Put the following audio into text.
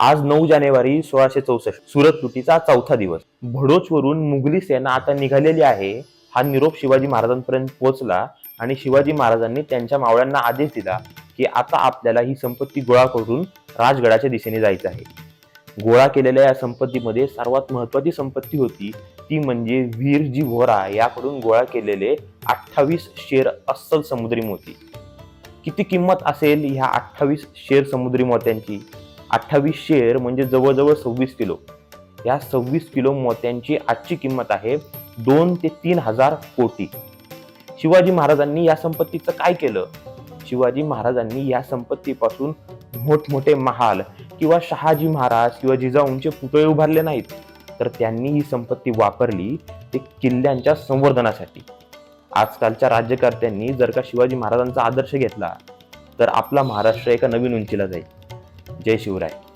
आज नऊ जानेवारी सोळाशे चौसष्ट सुरत लुटीचा चौथा दिवस. भडोचवरून मुघली सेना आता निघालेली आहे. हा निरोप शिवाजी महाराजांपर्यंत पोहोचला आणि शिवाजी महाराजांनी त्यांच्या मावळ्यांना आदेश दिला की आता आपल्याला ही संपत्ती गोळा करून राजगडाच्या दिशेने जायचं आहे. गोळा केलेल्या या संपत्तीमध्ये सर्वात महत्वाची संपत्ती होती ती म्हणजे वीरजी व्होरा याकडून गोळा केलेले अठ्ठावीस शेर अस्सल समुद्री मोती. किती किंमत असेल ह्या अठ्ठावीस शेर समुद्री मोत्यांची? अठ्ठावीस शेर म्हणजे जवळजवळ सव्वीस किलो. या सव्वीस किलो मोत्यांची आजची किंमत आहे दोन ते तीन हजार कोटी. शिवाजी महाराजांनी या संपत्तीचं काय केलं? शिवाजी महाराजांनी या संपत्तीपासून मोठमोठे महाल किंवा शहाजी महाराज किंवा जिजाऊंचे पुतळे उभारले नाहीत. तर त्यांनी ही संपत्ती वापरली ते किल्ल्यांच्या संवर्धनासाठी. आजकालच्या राज्यकर्त्यांनी जर का शिवाजी महाराजांचा आदर्श घेतला तर आपला महाराष्ट्र एका नवीन उंचीला जाईल. जय शिवराय.